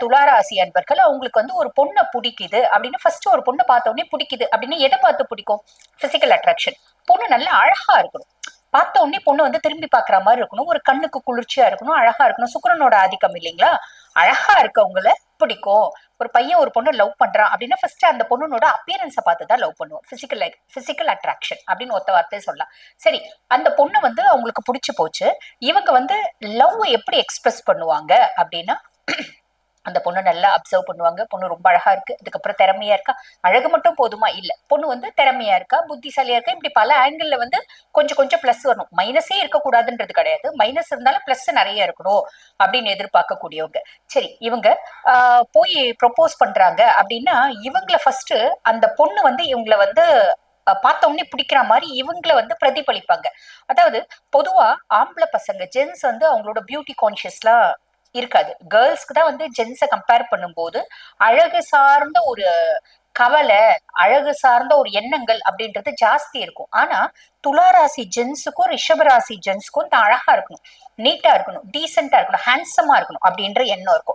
துளாராசி அன்பர்கள் அவங்களுக்கு வந்து ஒரு பொண்ணை பிடிக்குது அப்படின்னு ஃபர்ஸ்ட் ஒரு பொண்ணை பார்த்த உடனே பிடிக்குது அப்படின்னு எதை பார்த்து பிடிக்கும்? பிசிக்கல் அட்ராக்ஷன் பொண்ணு நல்லா அழகா இருக்கணும். பார்த்த உடனே பொண்ணு வந்து திரும்பி பாக்குற மாதிரி இருக்கணும். ஒரு கண்ணுக்கு குளிர்ச்சியா இருக்கணும் அழகா இருக்கணும். சுக்கிரனோட ஆதிக்கம் இல்லைங்களா? அழகா இருக்கவங்கள பிடிக்கும். ஒரு பையன் ஒரு பொண்ணு லவ் பண்றான் அப்படின்னா ஃபர்ஸ்ட் அந்த பொண்ணுனோட அப்பியரன்ஸை பார்த்து தான் லவ் பண்ணுவோம் பிசிக்கல் பிசிக்கல் அட்ராக்ஷன் அப்படின்னு ஒத்த வார்த்தையை சொல்லலாம். சரி அந்த பொண்ணு வந்து அவங்களுக்கு பிடிச்சி போச்சு. இவங்க வந்து லவ் எப்படி எக்ஸ்பிரஸ் பண்ணுவாங்க அப்படின்னா அந்த பொண்ணு நல்லா அப்சர்வ் பண்ணுவாங்க. பொண்ணு ரொம்ப அழகா இருக்கு. அதுக்கப்புறம் திறமையா இருக்கா? அழகு மட்டும் போதுமா? இல்ல. பொண்ணு வந்து திறமையா இருக்கா? புத்திசாலியா இருக்கா? இப்படி பல ஆங்கிள் வந்து கொஞ்சம் கொஞ்சம் பிளஸ் வரணும். மைனஸே இருக்கக்கூடாதுன்றது கிடையாது. மைனஸ் இருந்தாலும் பிளஸ் நிறைய இருக்கணும் அப்படின்னு எதிர்பார்க்கக்கூடியவங்க. சரி இவங்க ஆஹ், போய் ப்ரொப்போஸ் பண்றாங்க அப்படின்னா இவங்கள ஃபர்ஸ்ட் அந்த பொண்ணு வந்து இவங்கள வந்து அஹ், பார்த்த உடனே பிடிக்கிற மாதிரி இவங்கள வந்து பிரதிபலிப்பாங்க. அதாவது பொதுவா ஆம்பளை பசங்க ஜென்ஸ் வந்து அவங்களோட பியூட்டி கான்சியஸ்லாம் இருக்காது. கேர்ள்ஸ்க்கு தான் வந்து ஜென்ஸை கம்பேர் பண்ணும்போது அழகு சார்ந்த ஒரு கவலை அழகு சார்ந்த ஒரு எண்ணங்கள் அப்படின்றது ஜாஸ்தி இருக்கும். ஆனா துளாராசி ஜென்ஸுக்கும் ரிஷபராசி ஜென்ஸுக்கும் தான் அழகா இருக்கணும். நீட்டா இருக்கணும் டீசெண்டா இருக்கணும் ஹேண்ட்ஸமா இருக்கணும் அப்படின்ற எண்ணம் இருக்கும்.